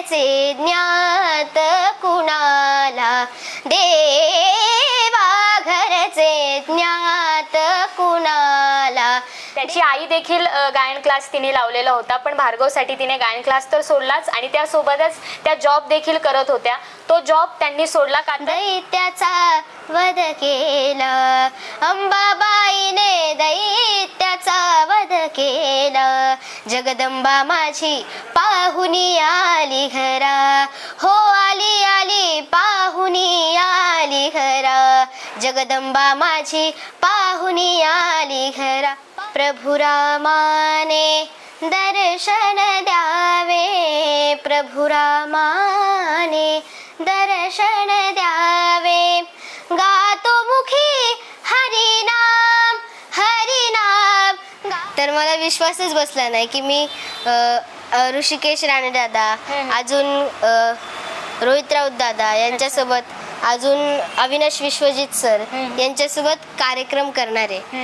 ज्ञात कुणाला? देवा घरचे ज्ञात कुणाला? त्याची आई देखील गायन क्लास तिने लावलेला होता पण भार्गवसाठी तिने गायन क्लास तर सोडलाच आणि त्यासोबतच त्या जॉब देखील करत होत्या. तो जॉब त्यांनी सोडला का दैत्याचा वध केला. अंबाबाईने केला जगदंबा माझी पाहुनी आली घरा. हो आली आली पाहुनी आली घरा. जगदंबा माझी पाहुनी आली घरा. प्रभु रामाने दर्शन द्यावे. प्रभु रामाने दर्शन द्यावे तर मला विश्वासच बसला नाही की मी ऋषिकेश राणे दादा. अजून रोहित राऊत दादा यांच्यासोबत अजून अविनाश विश्वजित सर. यांच्यासोबत कार्यक्रम करणार आहे